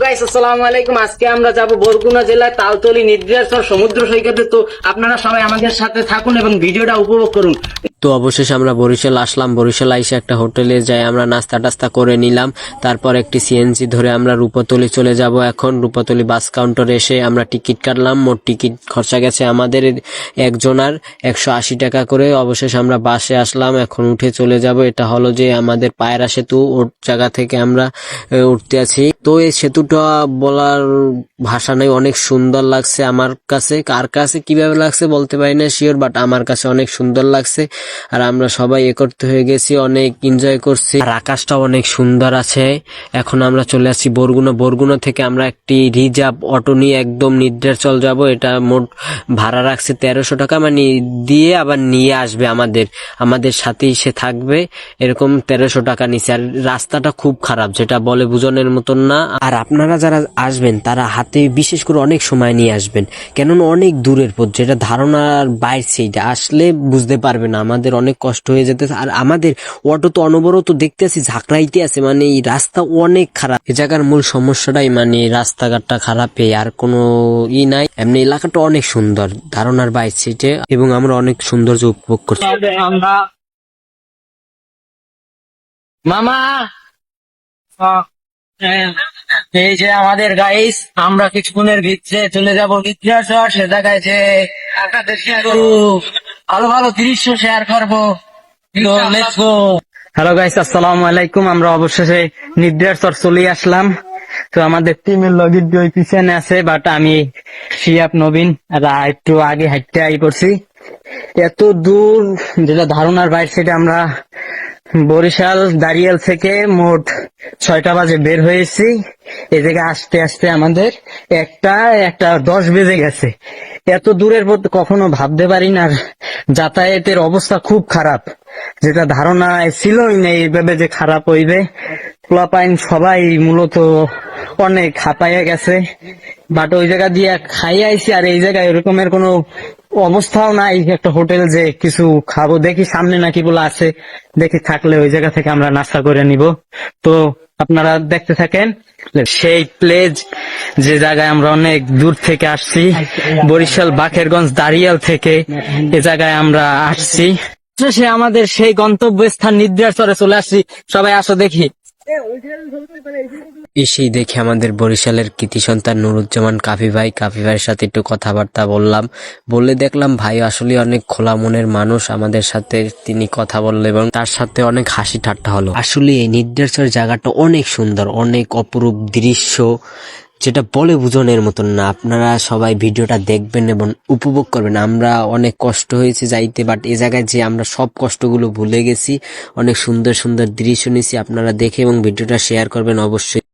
আজকে আমরা যাব বরগুনা জেলায় তালতলি নিদ্রাসর সমুদ্র সৈকতে। তো আপনারা সবাই আমাদের সাথে থাকুন এবং ভিডিওটা উপভোগ করুন। তো অবশেষে আমরা বরিশাল আসলাম। বরিশাল আইসে একটা হোটেলে যাই আমরা নাস্তা টাস্তা করে নিলাম। তারপর একটি সিএনজি ধরে আমরা রূপতলি চলে যাব। এখন রূপতলি বাস কাউন্টারে এসে আমরা টিকিট কাটলাম। মোট টিকিট খরচা গেছে আমাদের একজনার একশো আশি টাকা করে। অবশেষে আমরা বাসে আসলাম। এখন উঠে চলে যাব। এটা হলো যে আমাদের পায়রা সেতু। ওর জায়গা থেকে আমরা উঠতে আছি। তো এই সেতুটা বলার ভাষা নেই, অনেক সুন্দর লাগছে আমার কাছে। কার কাছে কীভাবে লাগছে বলতে পারি না শিওর বাট আমার কাছে অনেক সুন্দর লাগছে। আর আমরা সবাই এ করতে হয়ে গেছি, অনেক এনজয় করছি। আর আকাশটা অনেক সুন্দর আছে। এখন আমরা চলে আসছি বরগুনা। বরগুনা থেকে আমরা একটি রিজার্ভ অটো নিয়ে একদম নিদ্রাচল যাব। এটা মোট ভাড়া রাখছে তেরোশো টাকা মানে দিয়ে আবার নিয়ে আসবে আমাদের। আমাদের সাথেই সে থাকবে। এরকম তেরোশো টাকা নিচ্ছে। আর রাস্তাটা খুব খারাপ, যেটা বলে বুঝনের মতন না আর আপনারা যারা আসবেন তারা হাতে বিশেষ করে অনেক সময় নিয়ে আসবেন। কেননা অনেক দূরের পথ যেটা ধারণার বাইরে সেইটা। আসলে বুঝতে পারবে না আমাদের অনেক কষ্ট হয়ে যেতে আর আমাদের অটো তো অনবরত দেখতে আছি ঝাঁকড়াইতে আছে মানে এই রাস্তা অনেক খারাপ। এ জায়গার মূল সমস্যাটাই মানে রাস্তাঘাটটা খারাপে আর কোনো ই নাই। এমনি এলাকাটা অনেক সুন্দর ধারণার বাইরে সেটা এবং আমরা অনেক সৌন্দর্য উপভোগ করছি। আমরা মামা! হ্যাঁ, এই যে আমাদের গাইস আমরা কিছুক্ষণের ভিতরে চলে যাব সে জায়গায় ভালো ভালো দৃশ্য শেয়ার করব। হ্যালো গাইস আসসালামু আলাইকুম। আমরা অবশেষে নিদ্রাসর চলে আসলাম। তো আমাদের টিমের লগির ওই পিছনে আছে বাট আমি শিয়াব, নবীন একটু আগে হাঁটতে আই করছি। এত দূর যেটা ধারণার বাইরে সেটা আমরা বরিশাল, দাঁড়িয়াল থেকে মোট ছয়টা বাজে বের হয়েছি। এই জায়গায় আসতে আসতে আমাদের একটা একটা দশ বেজে গেছে। এত দূরের পথ কখনো ভাবতে পারি না, যাতায়াতের অবস্থা খুব খারাপ। যেটা ধারণা ছিলই না, এইভাবে যে খারাপ হইবে। পোলাপাইন সবাই মূলত অনেক হাঁপাইয়া গেছে। বাট ওই জায়গা দিয়ে খাই আইছি, আর এই জায়গায় এরকমের কোনো অবস্থাও নাই। একটা হোটেল যে কিছু খাব, দেখি সামনে নাকি বলে আছে। দেখি থাকলে ওই জায়গা থেকে আমরা নাস্তা করে নিব। তো আপনারা দেখতে থাকেন সেই প্লেজ যে জায়গায় আমরা অনেক দূর থেকে আসছি, বরিশাল, বাকেরগঞ্জ, দাঁড়িয়াল থেকে এ জায়গায় আমরা আসছি। সে আমাদের সেই গন্তব্যস্থান নিদ্রাচরে চলে আসছি। সবাই আসো দেখি। এসেই দেখে আমাদের বরিশালের কৃতি সন্তান নুরুজ্জামান কাফি ভাই, কাফি ভাইয়ের সাথে একটু কথাবার্তা বললাম। বলে দেখলাম, ভাই, আসলে অনেক খোলা মনের মানুষ আমাদের সাথে তিনি কথা বলল এবং তার সাথে অনেক হাসি ঠাট্টা হলো। আসলে এই নির্দেশর জায়গাটা অনেক সুন্দর, অনেক অপরূপ দৃশ্য যেটা বলে বুঝনের মতন না। আপনারা সবাই ভিডিওটা দেখবেন এবং উপভোগ করবেন। আমরা অনেক কষ্ট হয়েছে যাইতে বাট এ জায়গায় যে আমরা সব কষ্টগুলো ভুলে গেছি, অনেক সুন্দর সুন্দর দৃশ্য নিয়েছি আপনারা দেখে এবং ভিডিওটা শেয়ার করবেন অবশ্যই।